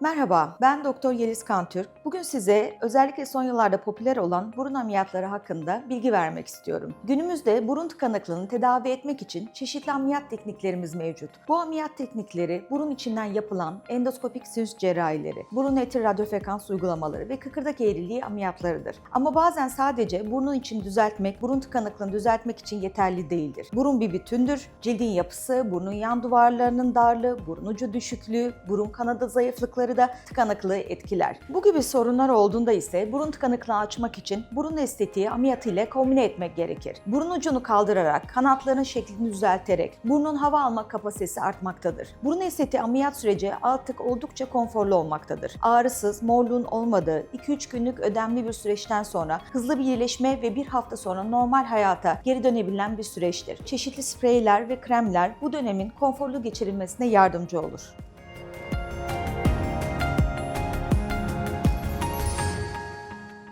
Merhaba, ben Doktor Yeliz Kantürk. Bugün size özellikle son yıllarda popüler olan burun ameliyatları hakkında bilgi vermek istiyorum. Günümüzde burun tıkanıklığını tedavi etmek için çeşitli ameliyat tekniklerimiz mevcut. Bu ameliyat teknikleri burun içinden yapılan endoskopik sinüs cerrahileri, burun eti radyofrekans uygulamaları ve kıkırdak eğriliği ameliyatlarıdır. Ama bazen sadece burnun için düzeltmek, burun tıkanıklığını düzeltmek için yeterli değildir. Burun bir bütündür. Cildin yapısı, burnun yan duvarlarının darlığı, burun ucu düşüklüğü, burun kanadı zayıflıkları da tıkanıklığı etkiler. Bu gibi sorunlar olduğunda ise burun tıkanıklığını açmak için burun estetiği ameliyatı ile kombine etmek gerekir. Burun ucunu kaldırarak, kanatların şeklini düzelterek burnun hava alma kapasitesi artmaktadır. Burun estetiği ameliyat süreci artık oldukça konforlu olmaktadır. Ağrısız, morluğun olmadığı 2-3 günlük ödemli bir süreçten sonra hızlı bir iyileşme ve bir hafta sonra normal hayata geri dönebilen bir süreçtir. Çeşitli spreyler ve kremler bu dönemin konforlu geçirilmesine yardımcı olur.